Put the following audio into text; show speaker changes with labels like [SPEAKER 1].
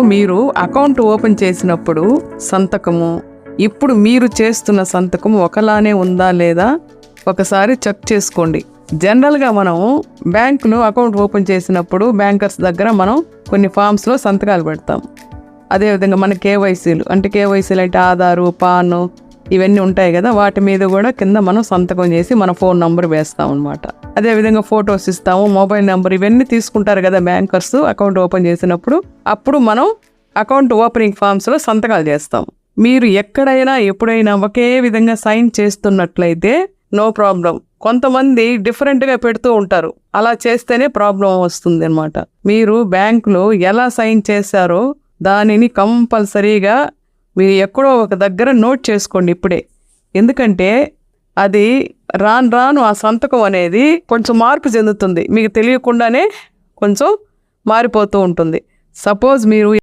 [SPEAKER 1] మీరు account open చేసినప్పుడు సంతకము ఇప్పుడు మీరు చేస్తున్న సంతకం ఒకలానే ఉందా లేదా ఒకసారి చెక్ చేసుకోండి. జనరల్గా మనం బ్యాంకులో అకౌంట్ ఓపెన్ చేసినప్పుడు బ్యాంకర్స్ దగ్గర మనం కొన్ని ఫామ్స్లో సంతకాలు పెడతాం. అదేవిధంగా మన కేవైసీలు అంటే కేవైసీలు అంటే ఆధారు పాను ఇవన్నీ ఉంటాయి కదా వాటి మీద కూడా కింద మనం సంతకం చేసి మన ఫోన్ నంబర్ వేస్తాం అనమాట అదేవిధంగా ఫొటోస్ ఇస్తాము మొబైల్ నెంబర్ ఇవన్నీ తీసుకుంటారు కదా బ్యాంకర్స్ అకౌంట్ ఓపెన్ చేసినప్పుడు అప్పుడు మనం అకౌంట్ ఓపెనింగ్ ఫామ్స్లో సంతకాలు చేస్తాం. మీరు ఎక్కడైనా ఎప్పుడైనా ఒకే విధంగా సైన్ చేస్తున్నట్లయితే నో ప్రాబ్లం. కొంతమంది డిఫరెంట్గా పెడుతూ ఉంటారు. అలా చేస్తేనే ప్రాబ్లం వస్తుంది అనమాట మీరు బ్యాంకులో ఎలా సైన్ చేశారో దానిని కంపల్సరీగా మీరు ఎక్కడో ఒక దగ్గర నోట్ చేసుకోండి ఇప్పుడే. ఎందుకంటే అది రాను రాను ఆ సంతకం అనేది కొంచెం మార్పు చెందుతుంది. మీకు తెలియకుండానే కొంచెం మారిపోతూ ఉంటుంది. సపోజ్ మీరు